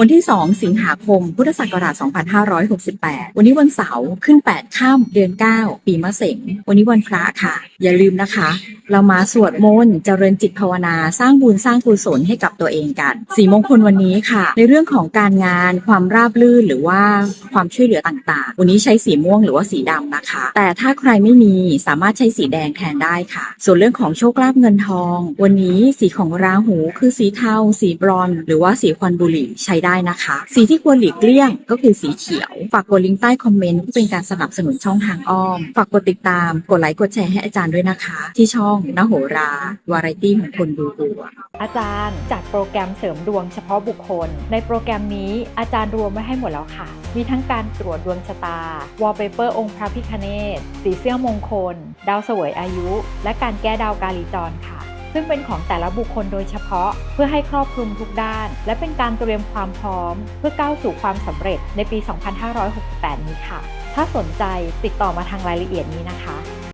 วันที่ 2 สิงหาคม พุทธศักราช 2568 วันนี้วันเสาร์ขึ้น8ค่ำเดือน 9 ปีมะเสง วันนี้วันพระค่ะ อย่าลืมนะคะ เรามาสวดมนต์เจริญจิตภาวนา สร้างบุญสร้างกุศลให้กับตัวเองกัน สีมงคลวันนี้ค่ะ ในเรื่องของการงานความราบรื่นหรือว่า ความช่วยเหลือต่างๆ วันนี้ใช้สีม่วงหรือว่าสีดำนะคะ แต่ถ้าใครไม่มีสามารถใช้สีแดงแทนได้ค่ะ ส่วนเรื่องของโชคลาภเงินทอง วันนี้สีของราหูคือสีเทาสีบรอนหรือว่าสีควันบุหรี่ใช้ได้นะคะ สีที่ควรหลีกเลี่ยงก็คือสีเขียว ฝากกดลิงก์ใต้คอมเมนต์เป็นการสนับสนุนช่องทางอ้อม ฝากกดติดตาม กดไลค์กดแชร์ให้อาจารย์ด้วยนะคะ ที่ช่องนโหรา วาไรตี้ของคนดูดวงอาจารย์จัดโปรแกรมเสริมดวงเฉพาะบุคคล ในโปรแกรมนี้อาจารย์รวมไว้ให้หมดแล้วค่ะ มีทั้งการตรวจดวงชะตาวอลเปเปอร์องค์พระพิคเนตสีเสื้อมงคล ดาวเสวยอายุ และการแก้ดาวกาลีจรค่ะ ซึ่งเป็นของแต่ละบุคคลโดยเฉพาะ เพื่อให้ครอบคลุมทุกด้าน และเป็นการเตรียมความพร้อม เพื่อก้าวสู่ความสำเร็จในปี 2568 นี้ค่ะ ถ้าสนใจติดต่อมาทางรายละเอียดนี้นะคะ